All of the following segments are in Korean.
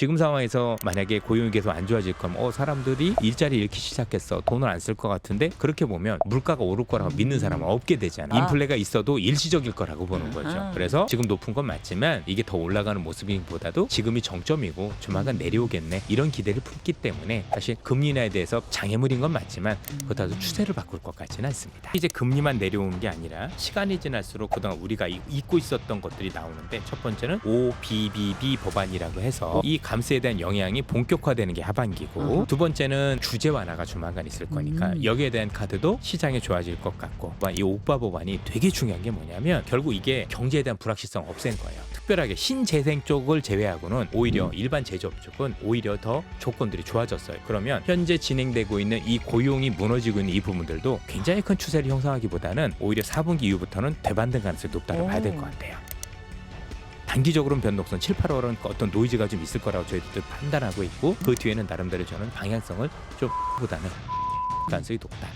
지금 상황에서 만약에 고용이 계속 안 좋아질 거면 어 사람들이 일자리 잃기 시작했어 돈을 안 쓸 것 같은데 그렇게 보면 물가가 오를 거라고 믿는 사람은 없게 되잖아. 아. 인플레가 있어도 일시적일 거라고 보는 거죠. 아하. 그래서 지금 높은 건 맞지만 이게 더 올라가는 모습보다도 지금이 정점이고 조만간 내려오겠네 이런 기대를 품기 때문에 사실 금리 인하에 대해서 장애물인 건 맞지만 그렇다고 추세를 바꿀 것 같지는 않습니다. 이제 금리만 내려오는 게 아니라 시간이 지날수록 그동안 우리가 이- 잊고 있었던 것들이 나오는데 첫 번째는 OBBB 법안이라고 해서 이 감세에 대한 영향이 본격화되는 게 하반기고 어허. 두 번째는 주제 완화가 조만간 있을 거니까 음. 여기에 대한 카드도 시장에 좋아질 것 같고 이 오빠 법안이 되게 중요한 게 뭐냐면 결국 이게 경제에 대한 불확실성 없앤 거예요. 특별하게 신재생 쪽을 제외하고는 오히려 음. 일반 제조업 쪽은 오히려 더 조건들이 좋아졌어요. 그러면 현재 진행되고 있는 이 고용이 무너지고 있는 이 부분들도 굉장히 큰 추세를 형성하기보다는 오히려 4분기 이후부터는 되반등 가능성이 높다고 오. 봐야 될 것 같아요. 단기적으로는 변동성 7, 8월은 어떤 노이즈가 좀 있을 거라고 저희들 판단하고 있고 그 뒤에는 나름대로 저는 방향성을 좀 보다는 가능성이 높다.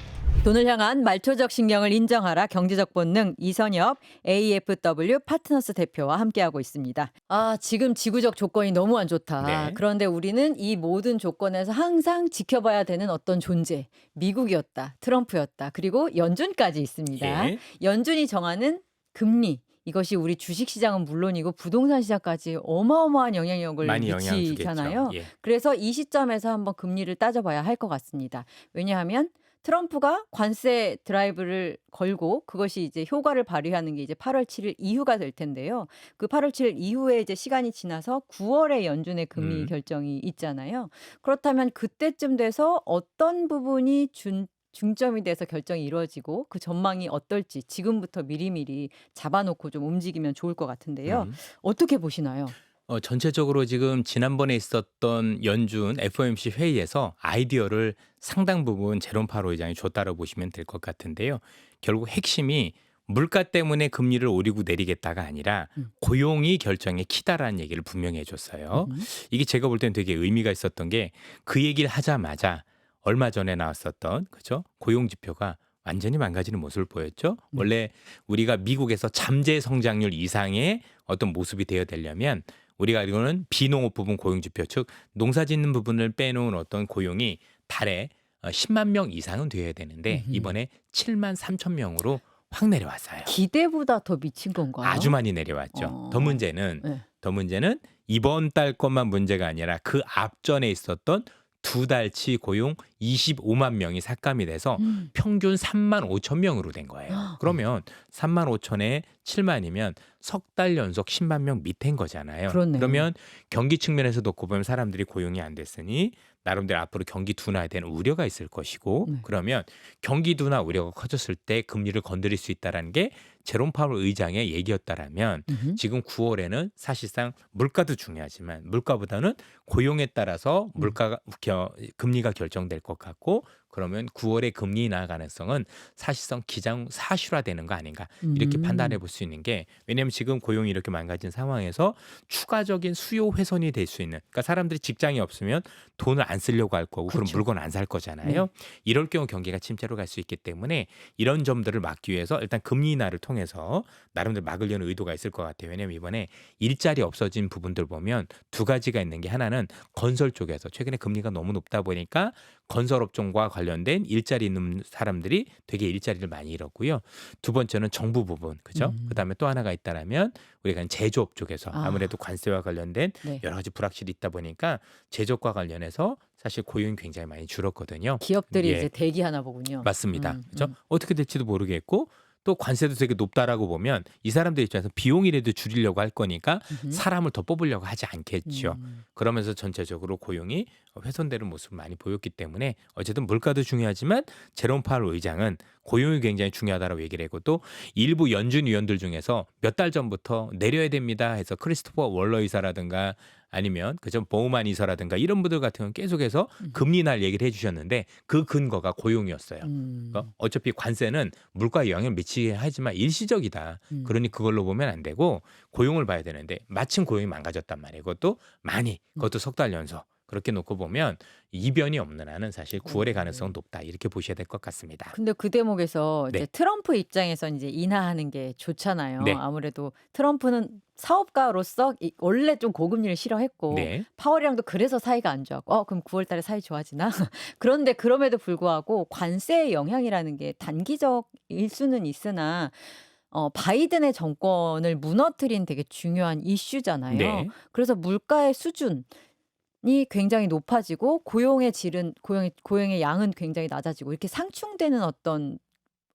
돈을 향한 말초적 신경을 인정하라 경제적 본능 이선엽 AFW 파트너스 대표와 함께하고 있습니다. 아 지금 지구적 조건이 너무 안 좋다. 네. 그런데 우리는 이 모든 조건에서 항상 지켜봐야 되는 어떤 존재 미국이었다, 트럼프였다, 그리고 연준까지 있습니다. 예. 연준이 정하는 금리 이것이 우리 주식 시장은 물론이고 부동산 시장까지 어마어마한 영향력을 많이 미치잖아요. 예. 그래서 이 시점에서 한번 금리를 따져봐야 할 것 같습니다. 왜냐하면 트럼프가 관세 드라이브를 걸고 그것이 이제 효과를 발휘하는 게 이제 8월 7일 이후가 될 텐데요. 그 8월 7일 이후에 이제 시간이 지나서 9월에 연준의 금리 음. 결정이 있잖아요. 그렇다면 그때쯤 돼서 어떤 부분이 준 중점이 돼서 결정이 이루어지고 그 전망이 어떨지 지금부터 미리미리 잡아놓고 좀 움직이면 좋을 것 같은데요. 음. 어떻게 보시나요? 어, 전체적으로 지금 지난번에 있었던 연준 FOMC 회의에서 아이디어를 상당 부분 제롬 파로 의장이 줬다고 보시면 될 것 같은데요. 결국 핵심이 물가 때문에 금리를 오리고 내리겠다가 아니라 음. 고용이 결정의 키다라는 얘기를 분명히 해줬어요. 음. 이게 제가 볼 때는 되게 의미가 있었던 게 그 얘기를 하자마자 얼마 전에 나왔었던 그죠 고용 지표가 완전히 망가지는 모습을 보였죠. 네. 원래 우리가 미국에서 잠재 성장률 이상의 어떤 모습이 되어야 되려면 우리가 이거는 비농업 부분 고용 지표 즉 농사 짓는 부분을 빼놓은 어떤 고용이 달에 어, 10만 명 이상은 되어야 되는데. 이번에 7만 3천 명으로 확 내려왔어요. 기대보다 더 미친 건가요? 아주 많이 내려왔죠. 어. 더 문제는 네. 더 문제는 이번 달 것만 문제가 아니라 그 앞전에 있었던 두 달치 고용 25만 명이 삭감이 돼서 음. 평균 3만 5천 명으로 된 거예요. 아. 그러면 3만 5천에 7만이면 석 달 연속 10만 명 밑인 거잖아요. 그렇네요. 그러면 경기 측면에서 놓고 보면 사람들이 고용이 안 됐으니 나름대로 앞으로 경기 둔화에 대한 우려가 있을 것이고 네. 그러면 경기 둔화 우려가 커졌을 때 금리를 건드릴 수 있다라는 게 제롬 파월 의장의 얘기였다라면 음흠. 지금 9월에는 사실상 물가도 중요하지만 물가보다는 고용에 따라서 음. 물가가 겨, 금리가 결정될 것 같고 그러면 9월의 금리 인하 가능성은 사실상 기장 사실화되는 거 아닌가 이렇게 음. 판단해 볼 수 있는 게 왜냐하면 지금 고용이 이렇게 망가진 상황에서 추가적인 수요 훼손이 될 수 있는 그러니까 사람들이 직장이 없으면 돈을 안 쓰려고 할 거고 그럼 그렇죠. 물건 안 살 거잖아요. 이럴 경우 경기가 침체로 갈 수 있기 때문에 이런 점들을 막기 위해서 일단 금리 인하를 통해서 나름대로 막으려는 의도가 있을 것 같아요. 왜냐하면 이번에 일자리 없어진 부분들 보면 두 가지가 있는 게 하나는 건설 쪽에서 최근에 금리가 너무 높다 보니까 건설 업종과 관련 된 일자리 있는 사람들이 되게 일자리를 많이 잃었고요. 두 번째는 정부 부분, 그죠? 음. 그다음에 또 하나가 있다라면 우리가 제조업 쪽에서 아. 아무래도 관세와 관련된 네. 여러 가지 불확실이 있다 보니까 제조업과 관련해서 사실 고용이 굉장히 많이 줄었거든요. 기업들이 예. 이제 대기하나 보군요. 맞습니다. 음, 그렇죠? 음. 어떻게 될지도 모르겠고 또 관세도 되게 높다라고 보면 이 사람들 입장에서 비용이라도 줄이려고 할 거니까. 사람을 더 뽑으려고 하지 않겠죠. 음. 그러면서 전체적으로 고용이 훼손되는 모습을 많이 보였기 때문에 어쨌든 물가도 중요하지만 제롬 파월 의장은 고용이 굉장히 중요하다라고 얘기를 했고 또 일부 연준 위원들 중에서 몇 달 전부터 내려야 됩니다 해서 크리스토퍼 월러 이사라든가 아니면 그저 보우만 이사라든가 이런 분들 같은 경우는 계속해서 금리 날 얘기를 해주셨는데 그 근거가 고용이었어요. 음. 그러니까 어차피 관세는 물가에 영향을 미치게 하지만 일시적이다. 음. 그러니 그걸로 보면 안 되고 고용을 봐야 되는데 마침 고용이 망가졌단 말이에요. 그것도 많이 그것도 석 달 연속. 그렇게 놓고 보면 이변이 없는 한은 사실 9월의 오. 가능성은 높다 이렇게 보셔야 될 것 같습니다. 근데 그 대목에서 네. 이제 트럼프 입장에서 이제 인하하는 게 좋잖아요. 네. 아무래도 트럼프는 사업가로서 이- 원래 좀 고금리를 싫어했고 네, 파월이랑도 그래서 사이가 안 좋았고 어 그럼 9월 달에 사이 좋아지나? 그런데 그럼에도 불구하고 관세의 영향이라는 게 단기적일 수는 있으나 어 바이든의 정권을 무너뜨린 되게 중요한 이슈잖아요. 네, 그래서 물가의 수준 이 굉장히 높아지고 고용의 질은 고용의 고용의 양은 굉장히 낮아지고 이렇게 상충되는 어떤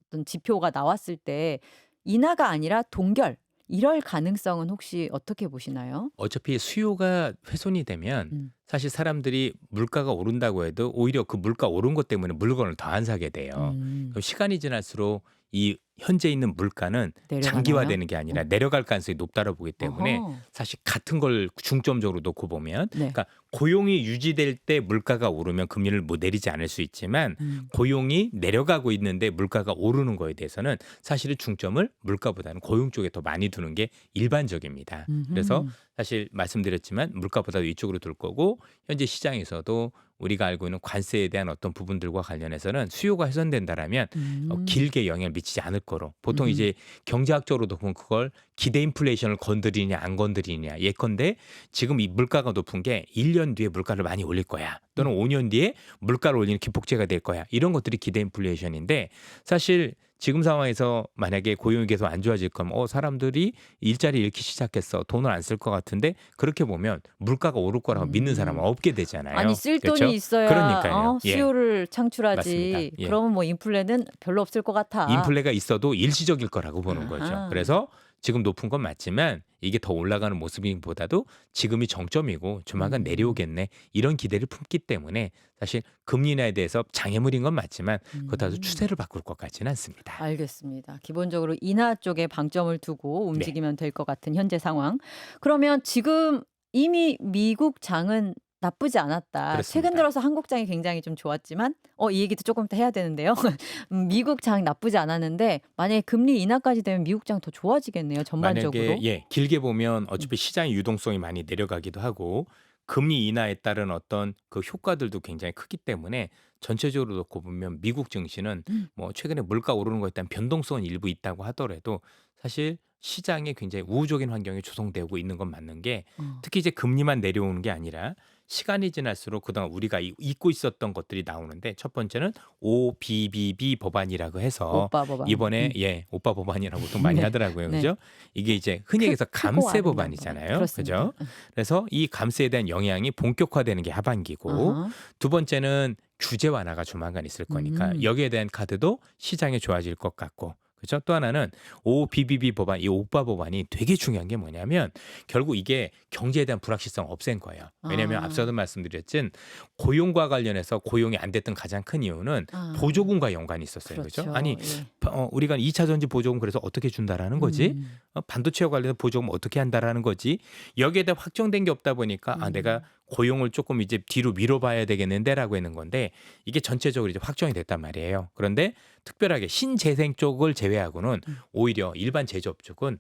어떤 지표가 나왔을 때 인하가 아니라 동결 이럴 가능성은 혹시 어떻게 보시나요? 어차피 수요가 훼손이 되면 음. 사실 사람들이 물가가 오른다고 해도 오히려 그 물가 오른 것 때문에 물건을 더 안 사게 돼요. 음. 그럼 시간이 지날수록 이 현재 있는 물가는 내려가나요? 장기화되는 게 아니라 음. 내려갈 가능성이 높다고 보기 때문에 어허. 사실 같은 걸 중점적으로 놓고 보면 네. 그러니까 고용이 유지될 때 물가가 오르면 금리를 못 내리지 않을 수 있지만 음. 고용이 내려가고 있는데 물가가 오르는 거에 대해서는 사실은 중점을 물가보다는 고용 쪽에 더 많이 두는 게 일반적입니다. 그래서 음흠. 사실 말씀드렸지만 물가보다도 이쪽으로 둘 거고 현재 시장에서도 우리가 알고 있는 관세에 대한 어떤 부분들과 관련해서는 수요가 훼손된다라면 어, 음. 길게 영향을 미치지 않을 거로 보통 음. 이제 경제학적으로도 보면 그걸 기대 인플레이션을 건드리냐 안 건드리냐 예컨대 지금 이 물가가 높은 게 1년 뒤에 물가를 많이 올릴 거야 또는 5년 뒤에 물가를 올리는 기폭제가 될 거야 이런 것들이 기대 인플레이션인데 사실 지금 상황에서 만약에 고용이 계속 안 좋아질 거면 어 사람들이 일자리 잃기 시작했어 돈을 안 쓸 것 같은데 그렇게 보면 물가가 오를 거라고 믿는 사람은 음. 없게 되잖아요. 아니 쓸 그렇죠? 돈이 있어야 그러니까요. 어, 예. 수요를 창출하지. 맞습니다. 예. 그러면 뭐 인플레는 별로 없을 것 같아. 인플레가 있어도 일시적일 거라고 보는 거죠. 아하. 그래서 지금 높은 건 맞지만 이게 더 올라가는 모습보다도 지금이 정점이고 조만간 음. 내려오겠네 이런 기대를 품기 때문에 사실 금리 인하에 대해서 장애물인 건 맞지만 그렇다고 음. 추세를 바꿀 것 같지는 않습니다. 알겠습니다. 기본적으로 인하 쪽에 방점을 두고 네. 움직이면 될 것 같은 현재 상황. 그러면 지금 이미 미국 장은 나쁘지 않았다. 그렇습니다. 최근 들어서 한국 장이 굉장히 좀 좋았지만 어 이 얘기도 조금 더 해야 되는데요. 음, 미국 장 나쁘지 않았는데 만약에 금리 인하까지 되면 미국 장 더 좋아지겠네요. 전반적으로. 만약에 예 길게 보면 어차피 시장의 유동성이 많이 내려가기도 하고 금리 인하에 따른 어떤 그 효과들도 굉장히 크기 때문에 전체적으로 놓고 보면 미국 증시는 음. 뭐 최근에 물가 오르는 것에 대한 변동성은 일부 있다고 하더라도 사실 시장에 굉장히 우호적인 환경이 조성되고 있는 건 맞는 게 어. 특히 이제 금리만 내려오는 게 아니라 시간이 지날수록 그동안 우리가 이- 잊고 있었던 것들이 나오는데 첫 번째는 OBBB 법안이라고 해서 오빠 법안. 이번에 음. 예 오빠 법안이라고 보통 많이 네. 하더라고요, 네. 그죠? 이게 이제 흔히 크- 얘기해서 크고 감세 아름다운 법안이잖아요. 그렇습니다. 그죠? 그래서 이 감세에 대한 영향이 본격화되는 게 하반기고 아하. 두 번째는 규제 완화가 조만간 있을 거니까 음. 여기에 대한 카드도 시장에 좋아질 것 같고 그죠? 또 하나는 OBBB 법안, 이 오빠 법안이 되게 중요한 게 뭐냐면 결국 이게 경제에 대한 불확실성 없앤 거예요. 왜냐하면 아. 앞서도 말씀드렸진 고용과 관련해서 고용이 안 됐던 가장 큰 이유는 아. 보조금과 연관이 있었어요. 그죠? 그렇죠. 아니 예. 어, 우리가 2차 전지 보조금 그래서 어떻게 준다라는 거지? 음. 어, 반도체와 관련된 보조금 어떻게 한다라는 거지? 여기에 대해 확정된 게 없다 보니까 아 음. 내가 고용을 조금 이제 뒤로 밀어봐야 되겠는데라고 했는 건데 이게 전체적으로 이제 확정이 됐단 말이에요. 그런데 특별하게 신재생 쪽을 제외하고는 음. 오히려 일반 제조업 쪽은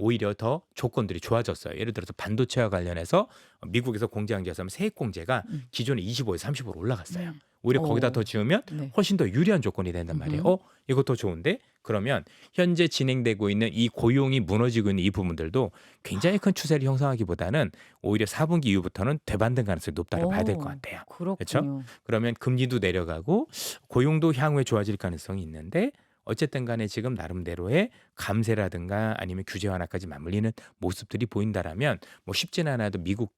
오히려 더 조건들이 좋아졌어요. 예를 들어서 반도체와 관련해서 미국에서 공제한제에서 세액 공제가 음. 기존에 25에서 30으로 올라갔어요. 네. 오히려 거기다 오. 더 지으면 네. 훨씬 더 유리한 조건이 된단 말이에요. 어, 이거 더 좋은데? 그러면 현재 진행되고 있는 이 고용이 무너지고 있는 이 부분들도 굉장히 큰 추세를 형성하기보다는 오히려 4분기 이후부터는 되반등 가능성이 높다고 봐야 될것 오, 같아요. 그렇군요. 그러면 금리도 내려가고 고용도 향후에 좋아질 가능성이 있는데 어쨌든 간에 지금 나름대로의 감세라든가 아니면 규제 완화까지 맞물리는 모습들이 보인다라면 뭐 쉽지는 않아도 미국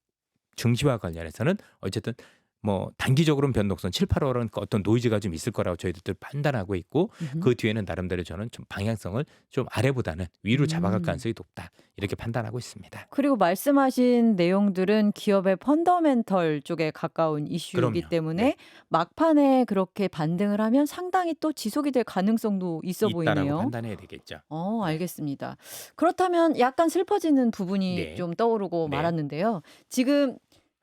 증시와 관련해서는 어쨌든 뭐 단기적으로는 변동성 7, 8월은 어떤 노이즈가 좀 있을 거라고 저희들도 판단하고 있고 음흠. 그 뒤에는 나름대로 저는 좀 방향성을 좀 아래보다는 위로 잡아갈 음. 가능성이 높다 이렇게 판단하고 있습니다. 그리고 말씀하신 내용들은 기업의 펀더멘털 쪽에 가까운 이슈이기 그럼요. 때문에 네. 막판에 그렇게 반등을 하면 상당히 또 지속이 될 가능성도 있어 보이네요. 판단해야 되겠죠. 어, 알겠습니다. 그렇다면 약간 슬퍼지는 부분이 네. 좀 떠오르고 네. 말았는데요. 지금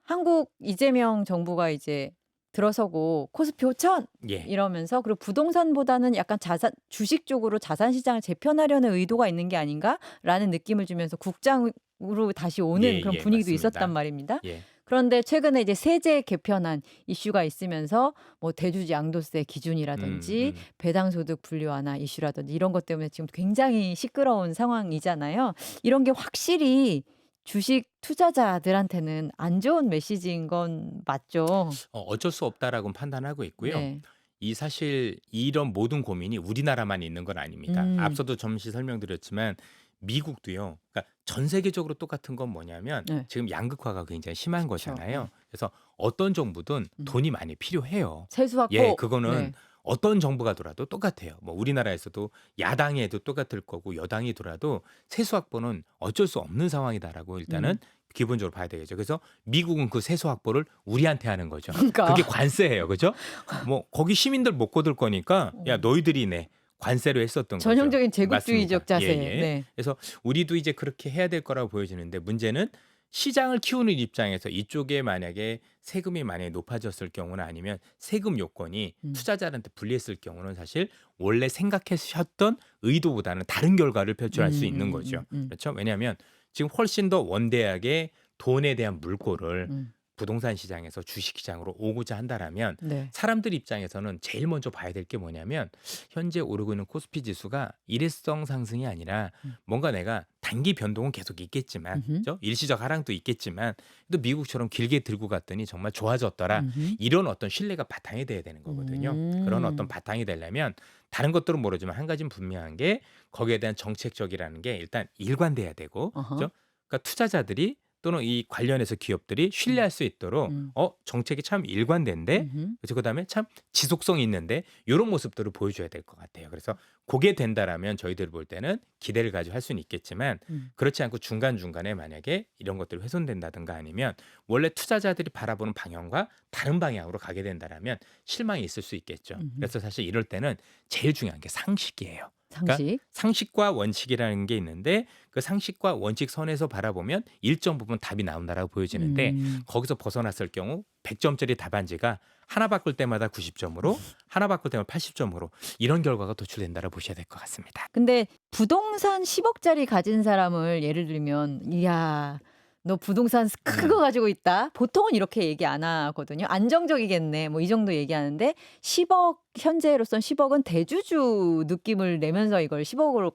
한국 이재명 정부가 이제 들어서고 코스피 5천 예. 이러면서 그리고 부동산보다는 약간 자산 주식 쪽으로 자산 시장을 재편하려는 의도가 있는 게 아닌가라는 느낌을 주면서 국장으로 다시 오는 예, 그런 예, 분위기도 맞습니다. 있었단 말입니다. 예. 그런데 최근에 이제 세제 개편안 이슈가 있으면서 뭐 대주주 양도세 기준이라든지 음, 음. 배당소득 분리 완화 이슈라든지 이런 것 때문에 지금 굉장히 시끄러운 상황이잖아요. 이런 게 확실히 주식 투자자들한테는 안 좋은 메시지인 건 맞죠. 어, 어쩔 수 없다라고 판단하고 있고요. 네. 이 사실 이런 모든 고민이 우리나라만 있는 건 아닙니다. 음. 앞서도 잠시 설명드렸지만 미국도요. 그러니까 전 세계적으로 똑같은 건 뭐냐면 네. 지금 양극화가 굉장히 심한 그렇죠. 거잖아요. 네. 그래서 어떤 정부든 음. 돈이 많이 필요해요. 세수 확보. 예, 그거는 네. 어떤 정부가 돌아도 똑같아요. 뭐 우리나라에서도 야당이 해도 똑같을 거고 여당이 돌아도 세수 확보는 어쩔 수 없는 상황이다라고 일단은 음. 기본적으로 봐야 되겠죠. 그래서 미국은 그 세수 확보를 우리한테 하는 거죠. 그러니까 그게 관세예요. 그죠? 뭐 거기 시민들 못 거둘 거니까 야 너희들이 내 관세로 했었던 거죠. 전형적인 제국주의적 맞습니다. 자세. 예, 예. 네. 그래서 우리도 이제 그렇게 해야 될 거라고 보여지는데 문제는 시장을 키우는 입장에서 이쪽에 만약에 세금이 만약에 높아졌을 경우는 아니면 세금 요건이 음. 투자자한테 불리했을 경우는 사실 원래 생각하셨던 의도보다는 다른 결과를 표출할 수 음, 있는 음, 거죠. 음, 음. 그렇죠? 왜냐하면 지금 훨씬 더 원대하게 돈에 대한 물꼬를 음. 부동산 시장에서 주식 시장으로 오고자 한다라면 네. 사람들 입장에서는 제일 먼저 봐야 될 게 뭐냐면 현재 오르고 있는 코스피 지수가 일회성 상승이 아니라 음. 뭔가 내가 단기 변동은 계속 있겠지만 음흠. 그죠? 일시적 하락도 있겠지만 또 미국처럼 길게 들고 갔더니 정말 좋아졌더라 음흠. 이런 어떤 신뢰가 바탕이 돼야 되는 거거든요. 그런 음. 어떤 바탕이 되려면 다른 것들은 모르지만 한 가지는 분명한 게 거기에 대한 정책적이라는 게 일단 일관돼야 되고 어허. 그죠? 그러니까 투자자들이 또는 이 관련해서 기업들이 신뢰할 수 있도록 음. 어 정책이 참 일관된데 음흠. 그래서 그다음에 참 지속성이 있는데 이런 모습들을 보여줘야 될 것 같아요. 그래서 그게 된다라면 저희들 볼 때는 기대를 가지고 할 수는 있겠지만 음. 그렇지 않고 중간 중간에 만약에 이런 것들이 훼손된다든가 아니면 원래 투자자들이 바라보는 방향과 다른 방향으로 가게 된다라면 실망이 있을 수 있겠죠. 음흠. 그래서 사실 이럴 때는 제일 중요한 게 상식이에요. 상식. 상식과 원칙이라는 게 있는데 그 상식과 원칙 선에서 바라보면 일정 부분 답이 나온다라고 보여지는데 음. 거기서 벗어났을 경우 100점짜리 답안지가 하나 바꿀 때마다 90점으로 하나 바꿀 때마다 80점으로 이런 결과가 도출된다고 보셔야 될 것 같습니다. 근데 부동산 10억짜리 가진 사람을 예를 들면 이야 너 부동산 큰 음. 거 가지고 있다. 보통은 이렇게 얘기 안 하거든요. 안정적이겠네. 뭐 이 정도 얘기하는데 10억 현재로선 10억은 대주주 느낌을 내면서 이걸 10억으로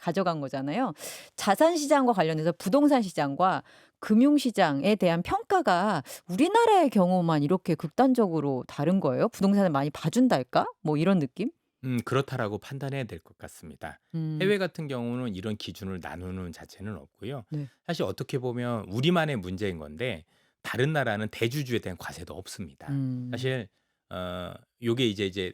가져간 거잖아요. 자산 시장과 관련해서 부동산 시장과 금융 시장에 대한 평가가 우리나라의 경우만 이렇게 극단적으로 다른 거예요. 부동산을 많이 봐준달까? 뭐 이런 느낌? 음, 그렇다라고 판단해야 될 것 같습니다. 음. 해외 같은 경우는 이런 기준을 나누는 자체는 없고요. 네. 사실 어떻게 보면 우리만의 문제인 건데 다른 나라는 대주주에 대한 과세도 없습니다. 음. 사실 어 요게 이제 이제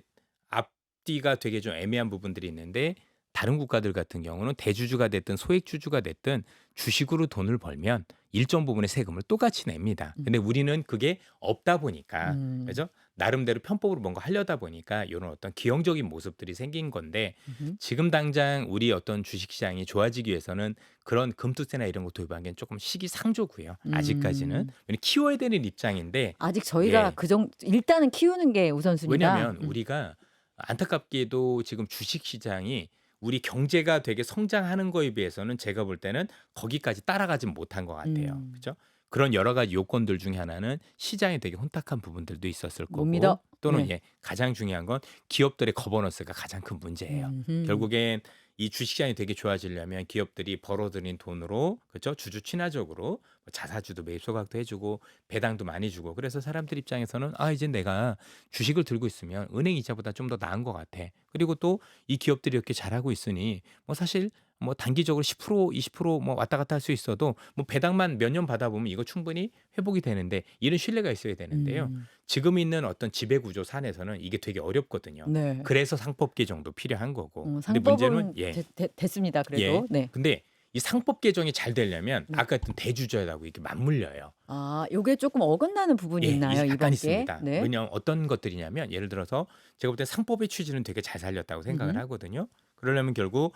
앞뒤가 되게 좀 애매한 부분들이 있는데 다른 국가들 같은 경우는 대주주가 됐든 소액주주가 됐든 주식으로 돈을 벌면 일정 부분의 세금을 똑같이 냅니다. 근데 우리는 그게 없다 보니까 음. 그죠? 나름대로 편법으로 뭔가 하려다 보니까 이런 어떤 기형적인 모습들이 생긴 건데 음흠. 지금 당장 우리 어떤 주식시장이 좋아지기 위해서는 그런 금투세나 이런 거 도입하기엔 조금 시기상조고요. 아직까지는 음. 키워야 되는 입장인데 아직 저희가 예. 그 정도 일단은 키우는 게 우선순위다. 왜냐하면 음. 우리가 안타깝게도 지금 주식시장이 우리 경제가 되게 성장하는 거에 비해서는 제가 볼 때는 거기까지 따라가지 못한 것 같아요. 음. 그렇죠? 그런 여러 가지 요건들 중에 하나는 시장이 되게 혼탁한 부분들도 있었을 못 거고 믿어. 또는 네. 예, 가장 중요한 건 기업들의 거버넌스가 가장 큰 문제예요. 음흠. 결국엔 이 주식시장이 되게 좋아지려면 기업들이 벌어들인 돈으로 그렇죠 주주 친화적으로 뭐 자사주도 매입 소각도 해주고 배당도 많이 주고 그래서 사람들 입장에서는 아 이제 내가 주식을 들고 있으면 은행 이자보다 좀 더 나은 것 같아 그리고 또 이 기업들이 이렇게 잘하고 있으니 뭐 사실 뭐 단기적으로 10% 20%뭐 왔다 갔다 할 수 있어도 뭐 배당만 몇 년 받아 보면 이거 충분히 회복이 되는데 이런 신뢰가 있어야 되는데요 음. 지금 있는 어떤 지배 구조 산에서는 이게 되게 어렵거든요. 네. 그래서 상법 개정도 필요한 거고. 어, 근데 문제는 예. 되- 되- 됐습니다. 그래도 예. 네. 근데 이 상법 개정이 잘 되려면 네. 아까 했던 대주주하고 이렇게 맞물려요. 아, 요게 조금 어긋나는 부분이 예, 있나요 약간 이번? 있습니다. 네. 왜냐하면 어떤 것들이냐면 예를 들어서 제가 볼 때 상법의 취지는 되게 잘 살렸다고 생각을 음흠. 하거든요. 그러려면 결국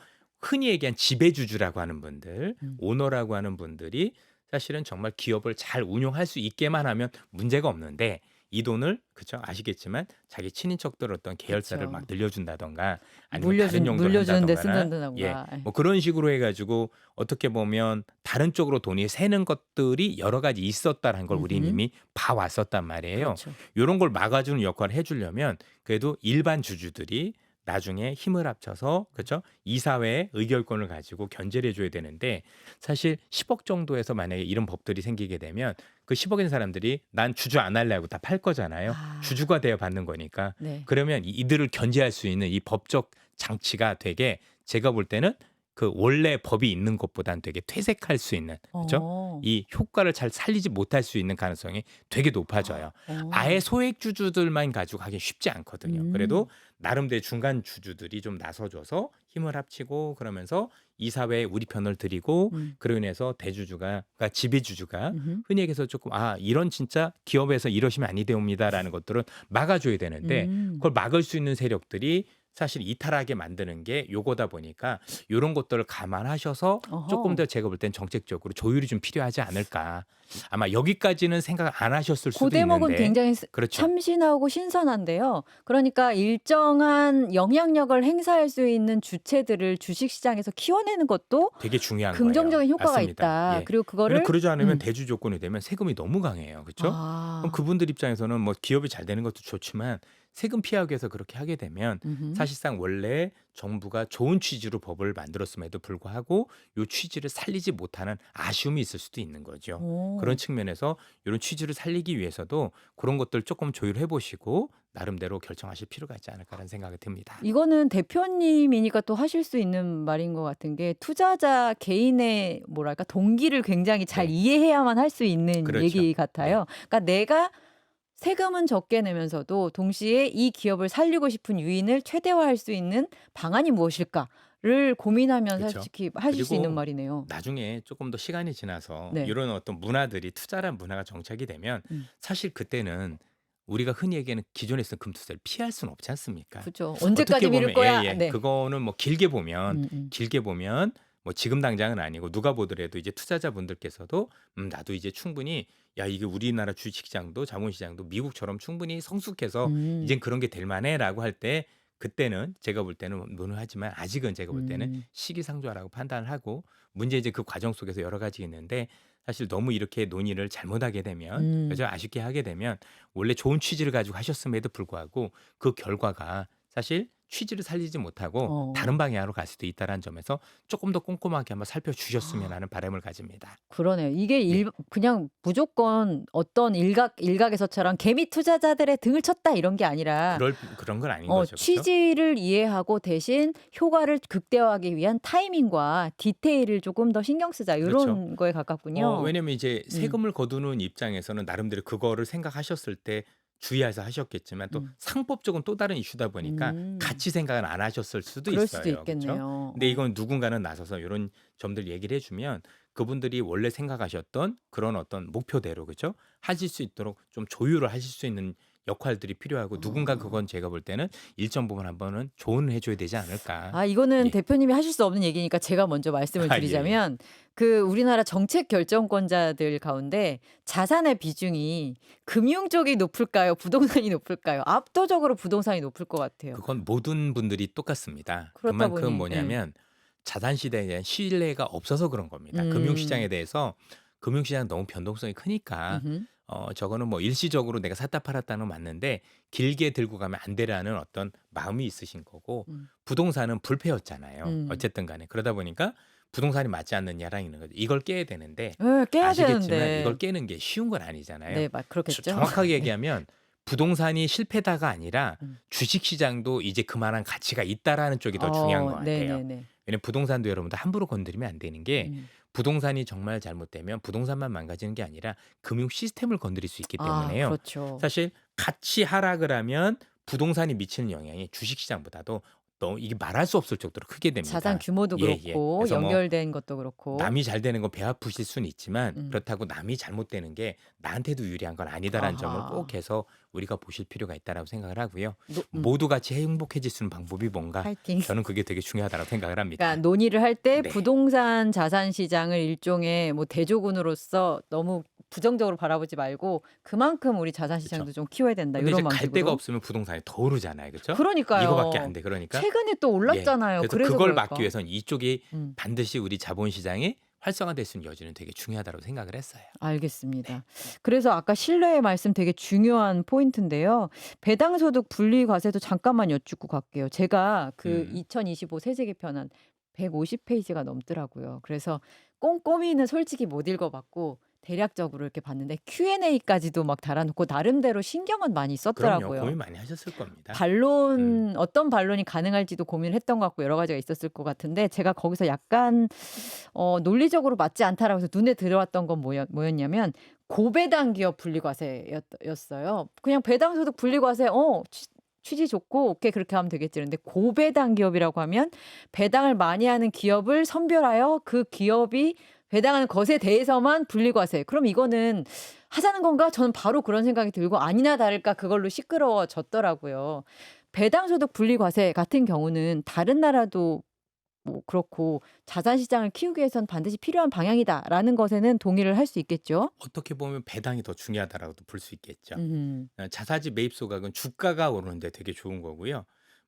흔히 얘기한 지배주주라고 하는 분들, 음. 오너라고 하는 분들이 사실은 정말 기업을 잘 운용할 수 있게만 하면 문제가 없는데 이 돈을 그쵸 아시겠지만 자기 친인척들 어떤 계열사를 그쵸. 막 늘려준다던가 아니면 물려준 다른 용도로 물려주는데 한다던가 예, 쓴다던가. 뭐 그런 식으로 해가지고 어떻게 보면 다른 쪽으로 돈이 새는 것들이 여러 가지 있었다는 걸 우리. 이미 봐왔었단 말이에요. 그렇죠. 이런 걸 막아주는 역할을 해주려면 그래도 일반 주주들이 나중에 힘을 합쳐서 그렇죠 이사회의 의결권을 가지고 견제를 해줘야 되는데 사실 10억 정도에서 만약에 이런 법들이 생기게 되면 그 10억인 사람들이 난 주주 안 할래 하고 다 팔 거잖아요. 아. 주주가 되어 받는 거니까 네. 그러면 이- 이들을 견제할 수 있는 이 법적 장치가 되게 제가 볼 때는 그 원래 법이 있는 것보다는 되게 퇴색할 수 있는 그렇죠 어. 이 효과를 잘 살리지 못할 수 있는 가능성이 되게 높아져요. 어. 아예 소액 주주들만 가지고 하기 쉽지 않거든요. 음. 그래도 나름대로 중간 주주들이 좀 나서줘서 힘을 합치고 그러면서 이 사회에 우리 편을 드리고 음. 그로 인해서 대주주가 그러니까 지배 주주가 음흠. 흔히 얘기해서 조금 아 이런 진짜 기업에서 이러시면 아니 되옵니다라는 것들은 막아줘야 되는데 음. 그걸 막을 수 있는 세력들이 사실 이탈하게 만드는 게 요거다 보니까 이런 것들을 감안하셔서 어허. 조금 더 제가 볼 땐 정책적으로 조율이 좀 필요하지 않을까. 아마 여기까지는 생각 안 하셨을 수도 그 대목은 있는데. 굉장히 스- 그렇죠. 참신하고 신선한데요. 그러니까 일정한 영향력을 행사할 수 있는 주체들을 주식시장에서 키워내는 것도 되게 중요한 긍정적인. 효과가 맞습니다. 있다. 예. 그리고 그거를 왜냐면 그러지 않으면 음. 대주 조건이 되면 세금이 너무 강해요. 그렇죠? 아. 그럼 그분들 입장에서는 뭐 기업이 잘 되는 것도 좋지만 세금 피하기 위해서 그렇게 하게 되면 음흠. 사실상 원래 정부가 좋은 취지로 법을 만들었음에도 불구하고 요 취지를 살리지 못하는 아쉬움이 있을 수도 있는 거죠. 오. 그런 측면에서 이런 취지를 살리기 위해서도 그런 것들 조금 조율해 보시고 나름대로 결정하실 필요가 있지 않을까라는 생각이 듭니다. 이거는 대표님이니까 또 하실 수 있는 말인 것 같은 게 투자자 개인의 뭐랄까 동기를 굉장히 잘 네. 이해해야만 할 수 있는 그렇죠. 얘기 같아요. 그러니까 내가 세금은 적게 내면서도 동시에 이 기업을 살리고 싶은 유인을 최대화할 수 있는 방안이 무엇일까를 고민하면 그렇죠. 솔직히 하실 수 그리고 있는 말이네요. 나중에 조금 더 시간이 지나서 네. 이런 어떤 문화들이 투자란 문화가 정착이 되면 음. 사실 그때는 우리가 흔히 얘기하는 기존에 쓰던 금투자를 피할 수는 없지 않습니까? 그렇죠. 언제까지 미룰 보면 거야? 예, 예. 네. 그거는 뭐 길게 보면 음, 음. 길게 보면 뭐 지금 당장은 아니고 누가 보더라도 이제 투자자분들께서도 음 나도 이제 충분히 야 이게 우리나라 주식시장도 자본시장도 미국처럼 충분히 성숙해서 음. 이젠 그런 게 될 만해라고 할 때 그때는 제가 볼 때는 논의하지만 아직은 제가 볼 때는 음. 시기상조라고 판단을 하고 문제 이제 그 과정 속에서 여러 가지 있는데 사실 너무 이렇게 논의를 잘못하게 되면 음. 그죠 아쉽게 하게 되면 원래 좋은 취지를 가지고 하셨음에도 불구하고 그 결과가 사실 취지를 살리지 못하고 어. 다른 방향으로 갈 수도 있다는 점에서 조금 더 꼼꼼하게 한번 아. 살펴주셨으면 하는 바람을 가집니다. 그러네요. 이게 일, 그냥 무조건 어떤 일각 일각에서처럼 개미 투자자들의 등을 쳤다 이런 게 아니라 그럴 그런 건 아닌 어, 거죠. 그렇죠? 취지를 이해하고 대신 효과를 극대화하기 위한 타이밍과 디테일을 조금 더 신경 쓰자 이런 그렇죠. 거에 가깝군요. 어, 왜냐면 이제 음. 세금을 거두는 입장에서는 나름대로 그거를 생각하셨을 때 주의해서 하셨겠지만 또 음. 상법적인 또 다른 이슈다 보니까 음. 같이 생각을 안 하셨을 수도 그럴 있어요. 수도 그렇죠? 있겠네요. 근데 이건 누군가는 나서서 이런 점들 얘기를 해주면 그분들이 원래 생각하셨던 그런 어떤 목표대로 그죠 하실 수 있도록 좀 조율을 하실 수 있는 역할들이 필요하고 누군가 어. 그건 제가 볼 때는 일정 부분 한번은 조언을 해줘야 되지 않을까. 아 이거는 예. 대표님이 하실 수 없는 얘기니까 제가 먼저 말씀을 아, 예, 예. 드리자면 그 우리나라 정책 결정권자들 가운데 자산의 비중이 금융 쪽이 높을까요? 부동산이 높을까요? 압도적으로 부동산이 높을 것 같아요. 그건 모든 분들이 똑같습니다. 그렇다 그만큼 보니, 예. 뭐냐면 자산 시대에 대한 신뢰가 없어서 그런 겁니다. 음. 금융 시장에 대해서 금융 시장 너무 변동성이 크니까 음흠. 어 저거는 뭐 일시적으로 내가 샀다 팔았다는 건 맞는데 길게 들고 가면 안 되라는 어떤 마음이 있으신 거고 음. 부동산은 불패였잖아요. 음. 어쨌든 간에 그러다 보니까 부동산이 맞지 있는 거죠. 이걸 깨야 되는데 네, 깨야 아시겠지만 되는데. 이걸 깨는 게 쉬운 건 아니잖아요. 네, 맞 그렇겠죠. 저- 정확하게 얘기하면 부동산이 실패다가 아니라 음. 주식 시장도 이제 그만한 가치가 있다라는 쪽이 더 중요한 것 같아요. 어, 네네네. 왜냐면 부동산도 여러분들 함부로 건드리면 안 되는 게 음. 부동산이 정말 잘못되면 부동산만 망가지는 게 아니라 금융 시스템을 건드릴 수 있기 아, 때문에요. 그렇죠. 사실 같이 하락을 하면 부동산이 미치는 영향이 주식 시장보다도 너무 이게 말할 수 없을 정도로 크게 됩니다. 자산 규모도 예, 예. 그렇고 뭐 연결된 것도 그렇고. 남이 잘 되는 건 배 아프실 수는 있지만 음. 그렇다고 남이 잘못되는 게 나한테도 유리한 건 아니다라는 점을 아하. 꼭 해서 우리가 보실 필요가 있다라고 생각을 하고요. 노- 음, 모두 같이 행복해질 수 있는 방법이 뭔가 파이팅. 저는 그게 되게 중요하다고 생각을 합니다. 그러니까 논의를 할 때 네. 부동산 자산 시장을 일종의 뭐 대조군으로서 너무 부정적으로 바라보지 말고 그만큼 우리 자산 시장도 좀 키워야 된다. 이런 갈 방식으로. 데가 없으면 부동산이 더 오르잖아요. 그렇죠? 그러니까요. 이거밖에 안 돼. 그러니까 최근에 또 올랐잖아요. 예, 그래서 그래서 그걸 그럴까? 막기 위해서는 이쪽이 음. 반드시 우리 자본 시장이 활성화될 수 있는 여지는 되게 중요하다고 생각을 했어요. 알겠습니다. 그래서 아까 신뢰의 말씀 되게 중요한 포인트인데요. 배당소득 분리과세도 잠깐만 여쭙고 갈게요. 제가 그 음. 2025 세제 개편안 150페이지가 넘더라고요. 그래서 꼼꼼히는 솔직히 못 읽어봤고 대략적으로 이렇게 봤는데 Q&A까지도 막 달아놓고 나름대로 신경은 많이 그럼요. 썼더라고요. 고민 많이 하셨을 겁니다. 반론 어떤 반론이 가능할지도 고민을 했던 것 같고 여러 가지가 있었을 것 같은데 제가 거기서 약간 어, 논리적으로 맞지 않다라고 해서 눈에 들어왔던 건 뭐였, 뭐였냐면 고배당 기업 분리과세였어요. 그냥 배당소득 분리과세 어 취- 취지 좋고 오케이 그렇게 하면 되겠지. 근데 고배당 기업이라고 하면 배당을 많이 하는 기업을 선별하여 그 기업이 배당하는 것에 대해서만 분리과세. 그럼 이거는 하자는 건가? 저는 바로 그런 생각이 들고 아니나 다를까 그걸로 시끄러워졌더라고요. 배당소득 분리과세 같은 경우는 다른 나라도 뭐 그렇고 자산 시장을 키우기 위해서는 반드시 필요한 방향이다라는 것에는 동의를 할 수 있겠죠. 어떻게 보면 배당이 더 중요하다라고도 볼 수 있겠죠. 음. 어, 자사지 매입 소각은 주가가 오르는데 되게 좋은 거고요.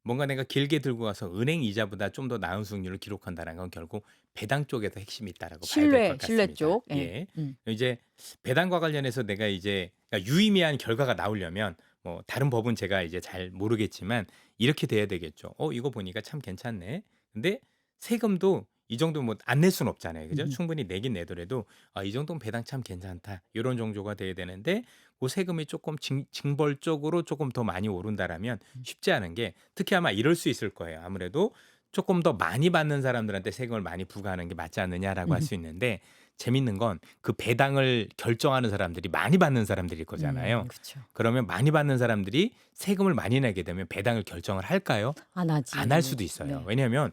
뭔가 내가 길게 들고 가서 은행 이자보다 좀 더 나은 수익률을 기록한다는 건 결국 배당 쪽에서 핵심이 있다라고 봐야 될 신뢰, 것 신뢰 같습니다. 쪽. 예. 예. 음. 이제 배당과 관련해서 내가 이제 그러니까 유의미한 결과가 나오려면 뭐 다른 법은 제가 이제 잘 모르겠지만 이렇게 돼야 되겠죠. 어 이거 보니까 참 괜찮네. 근데 세금도 이 정도 뭐 안 낼 수는 없잖아요. 그죠? 음. 충분히 내긴 내더라도 아, 이 정도면 배당 참 괜찮다. 이런 정도가 돼야 되는데 그 세금이 조금 징, 징벌적으로 조금 더 많이 오른다라면 음. 쉽지 않은 게 특히 아마 이럴 수 있을 거예요. 아무래도 조금 더 많이 받는 사람들한테 세금을 많이 부과하는 게 맞지 않느냐라고 할 음. 수 있는데 재밌는 건 그 배당을 결정하는 사람들이 많이 받는 사람들일 거잖아요. 음, 그렇죠. 그러면 많이 받는 사람들이 세금을 많이 내게 되면 배당을 결정을 할까요? 안 하지. 안 할 수도 있어요. 네. 왜냐하면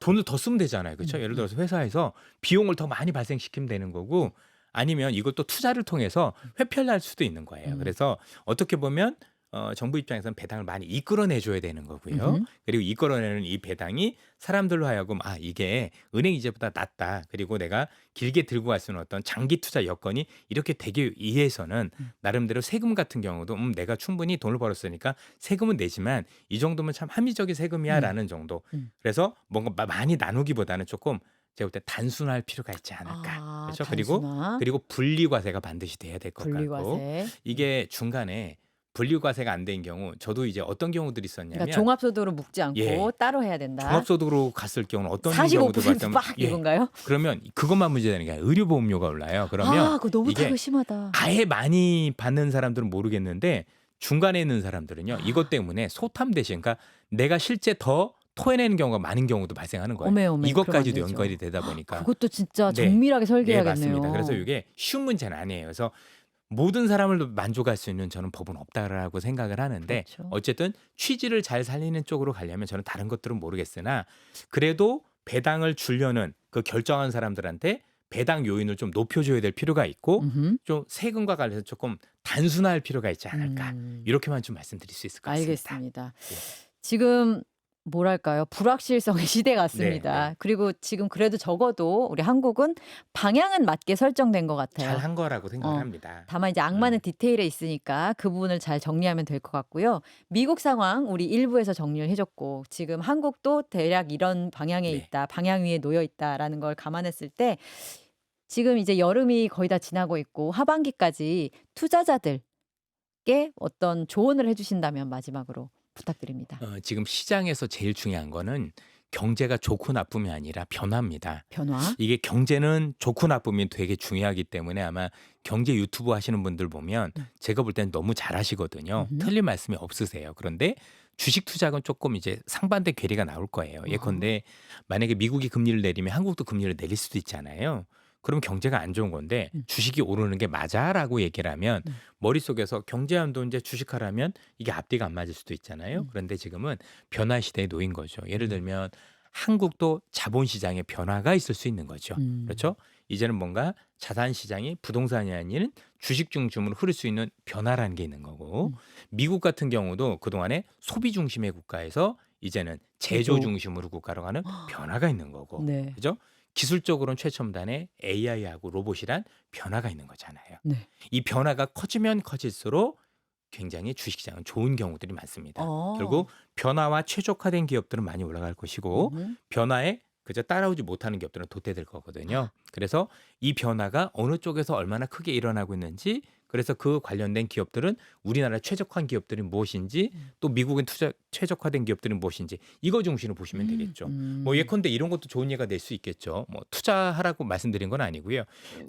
돈을 더 쓰면 되잖아요. 그렇죠? 음, 예를 음. 들어서 회사에서 비용을 더 많이 발생시키면 되는 거고 아니면 이것도 투자를 통해서 회피할 수도 있는 거예요. 음. 그래서 어떻게 보면 어, 정부 입장에서는 배당을 많이 이끌어내 줘야 되는 거고요. 음흠. 그리고 이끌어내는 이 배당이 사람들로 하여금 아 이게 은행 이자보다 낫다. 그리고 내가 길게 들고 갈수 있는 어떤 장기 투자 여건이 이렇게 되기 위해서는 음. 나름대로 세금 같은 경우도 음, 내가 충분히 돈을 벌었으니까 세금은 내지만 이 정도면 참 합리적인 세금이야라는 정도. 음. 그래서 뭔가 마- 많이 나누기보다는 조금 제가 볼 때 단순할 필요가 있지 않을까. 아, 그렇죠? 그리고 단순화, 그리고 분리과세가 반드시 돼야 될 것 같고 분리과세. 이게 중간에 분리과세가 안 된 경우 저도 이제 어떤 경우들이 있었냐면 그러니까 종합소득으로 묶지 않고 예. 따로 해야 된다. 종합소득으로 갔을 경우는 어떤 경우도 45% 봤다면 빡 예, 이건가요? 그러면 그것만 문제되는 게 아니라 의료보험료가 올라요. 그러면 아, 그거 너무 이게 타격 심하다. 아예 많이 받는 사람들은 모르겠는데 중간에 있는 사람들은요 이것 때문에 소탐 대신 그러니까 내가 실제 더 토해내는 경우가 많은 경우도 발생하는 거예요. 어메 어메. 이것까지도. 연결이 되다 보니까 그것도 진짜 네. 정밀하게 네 설계해야겠네요. 맞습니다. 그래서 이게 쉬운 문제는 아니에요. 그래서 모든 사람을 만족할 수 있는 저는 법은 없다라고 생각을 하는데 그렇죠. 어쨌든 취지를 잘 살리는 쪽으로 가려면 저는 다른 것들은 모르겠으나 그래도 배당을 주려는 그 결정한 사람들한테 배당 요인을 좀 높여줘야 될 필요가 있고 음흠. 좀 세금과 관련해서 조금 단순화할 필요가 있지 않을까 음. 이렇게만 좀 말씀드릴 수 있을 것 같습니다. 알겠습니다. 예. 지금 뭐랄까요 불확실성의 시대 같습니다. 네, 네. 그리고 지금 그래도 적어도 우리 한국은 방향은 맞게 설정된 것 같아요. 잘한 거라고 어, 생각합니다. 다만 이제 악마는 음. 디테일에 있으니까 그 부분을 잘 정리하면 될 것 같고요. 미국 상황 우리 일부에서 정리를 해줬고 지금 한국도 대략 이런 방향에 네. 있다, 방향 위에 놓여 있다라는 걸 감안했을 때 지금 이제 여름이 거의 다 지나고 있고 하반기까지 투자자들께 어떤 조언을 해주신다면 마지막으로 부탁드립니다. 어, 지금 시장에서 제일 중요한 거는 경제가 좋고 나쁨이 아니라 변화입니다. 변화. 이게 경제는 좋고 나쁨이 되게 중요하기 때문에 아마 경제 유튜브 하시는 분들 보면 네. 제가 볼 때는 너무 잘하시거든요. 음흠. 틀린 말씀이 없으세요. 그런데 주식 투자는 조금 이제 상반된 괴리가 나올 거예요. 아. 예컨대 만약에 미국이 금리를 내리면 한국도 금리를 내릴 수도 있잖아요. 그럼 경제가 안 좋은 건데 음. 주식이 오르는 게 맞아라고 얘기를 하면 네. 머릿속에서 경제안도 이제 주식하라면 이게 앞뒤가 안 맞을 수도 있잖아요. 음. 그런데 지금은 변화 시대에 놓인 거죠. 예를 들면 한국도 자본 시장에 변화가 있을 수 있는 거죠. 음. 그렇죠? 이제는 뭔가 자산 시장이 부동산이 아닌 주식 중심으로 흐를 수 있는 변화라는 게 있는 거고 음. 미국 같은 경우도 그동안에 소비 중심의 국가에서 이제는 제조 제조. 중심으로 국가로 가는 변화가 있는 거고 네. 그죠? 기술적으로는 최첨단의 AI하고 로봇이란 변화가 있는 거잖아요. 네. 이 변화가 커지면 커질수록 굉장히 주식시장은 좋은 경우들이 많습니다. 어. 결국 변화와 최적화된 기업들은 많이 올라갈 것이고 음. 변화에 그저 따라오지 못하는 기업들은 도태될 거거든요. 그래서 이 변화가 어느 쪽에서 얼마나 크게 일어나고 있는지 그래서 그 관련된 기업들은 우리나라 최적화한 기업들이 무엇인지 음. 또 미국엔 투자 최적화된 기업들이 무엇인지 이거 중심으로 보시면 되겠죠. 음. 뭐 예컨대 이런 것도 좋은 예가 될 수 있겠죠. 뭐 투자하라고 말씀드린 건 아니고요.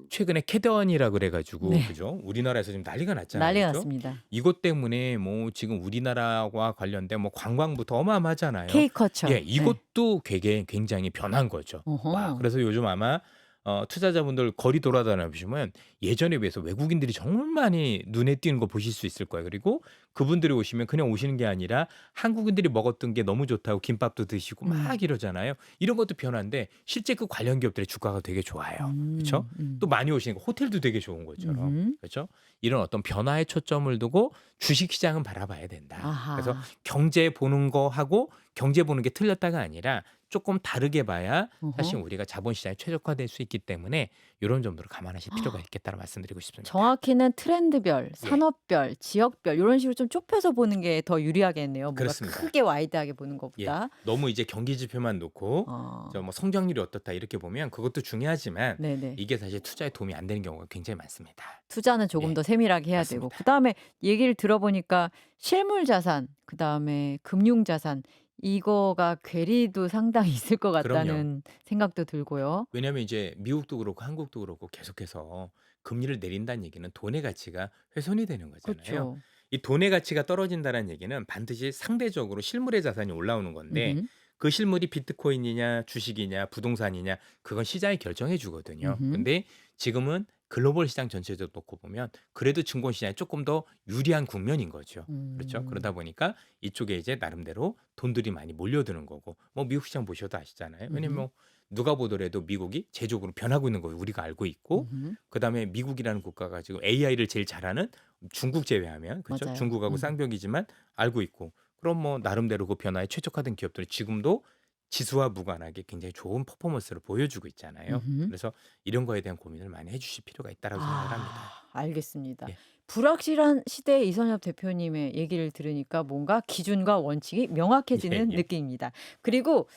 최근에 캐던이라 그래가지고 네. 그죠? 우리나라에서 지금 난리가 났잖아요. 난리가 그죠? 났습니다. 이것 때문에 뭐 지금 우리나라와 관련된 뭐 관광부터 어마어마하잖아요. K커처. 예, 이것도 되게 굉장히 변한 거죠. 네. 어허. 와, 그래서 요즘 아마 어, 투자자분들 거리 돌아다녀 보시면 예전에 비해서 외국인들이 정말 많이 눈에 띄는 거 보실 수 있을 거예요. 그리고 그분들이 오시면 그냥 오시는 게 아니라 한국인들이 먹었던 게 너무 좋다고 김밥도 드시고 막 음. 이러잖아요. 이런 것도 변화인데 실제 그 관련 기업들의 주가가 되게 좋아요. 음, 그렇죠? 음. 또 많이 오시니까 호텔도 되게 좋은 것처럼. 음. 그렇죠? 이런 어떤 변화에 초점을 두고 주식 시장은 바라봐야 된다. 아하. 그래서 경제 보는 거 하고 경제 보는 게 틀렸다가 아니라 조금 다르게 봐야 사실. 우리가 자본시장이 최적화될 수 있기 때문에 이런 점들을 감안하실 필요가 있겠다는 말씀드리고 싶습니다. 정확히는 트렌드별, 예. 산업별, 지역별 이런 식으로 좀 좁혀서 보는 게 더 유리하겠네요. 뭔가 그렇습니다. 크게 와이드하게 보는 예, 것보다. 너무 이제 경기 지표만 놓고 어. 저뭐 성장률이 어떻다 이렇게 보면 그것도 중요하지만 네네. 이게 사실 투자에 도움이 안 되는 경우가 굉장히 많습니다. 투자는 조금 예, 더 세밀하게 해야 맞습니다. 되고 그다음에 얘기를 들어보니까 실물 자산, 그다음에 금융 자산 이거가 괴리도 상당히 있을 것 그럼요. 같다는 생각도 들고요. 왜냐하면 이제 미국도 그렇고 한국도 그렇고 계속해서 금리를 내린다는 얘기는 돈의 가치가 훼손이 되는 거잖아요. 그렇죠. 이 돈의 가치가 떨어진다는 얘기는 반드시 상대적으로 실물의 자산이 올라오는 건데 음흠. 그 실물이 비트코인이냐 주식이냐 부동산이냐 그건 시장이 결정해 주거든요. 근데 지금은 글로벌 시장 전체적으로 놓고 보면 그래도 증권 시장이 조금 더 유리한 국면인 거죠. 그렇죠. 음. 그러다 보니까 이쪽에 이제 나름대로 돈들이 많이 몰려드는 거고 뭐 미국 시장 보셔도 아시잖아요. 왜냐면 음흠. 뭐 누가 보더라도 미국이 제조적으로 변하고 있는 거 우리가 알고 있고 음흠. 그다음에 미국이라는 국가가 지금 AI를 제일 잘하는 중국 제외하면 그렇죠. 맞아요. 중국하고 음. 쌍벽이지만 알고 있고 그럼 뭐 나름대로 그 변화에 최적화된 기업들이 지금도 지수와 무관하게 굉장히 좋은 퍼포먼스를 보여주고 있잖아요. 음흠. 그래서 이런 거에 대한 고민을 많이 해주실 필요가 있다라고 생각을 합니다. 아, 알겠습니다. 예. 불확실한 시대의 이선엽 대표님의 얘기를 들으니까 뭔가 기준과 원칙이 명확해지는 예, 예. 느낌입니다. 그리고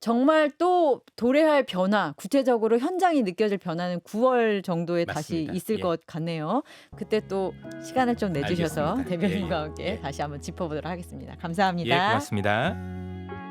정말 또 도래할 변화, 구체적으로 현장이 느껴질 변화는 9월 정도에 다시 맞습니다. 있을 예. 것 같네요. 그때 또 시간을 좀 내주셔서 알겠습니다. 대변인과 예, 예. 함께 예. 다시 한번 짚어보도록 하겠습니다. 예, 감사합니다. 고맙습니다.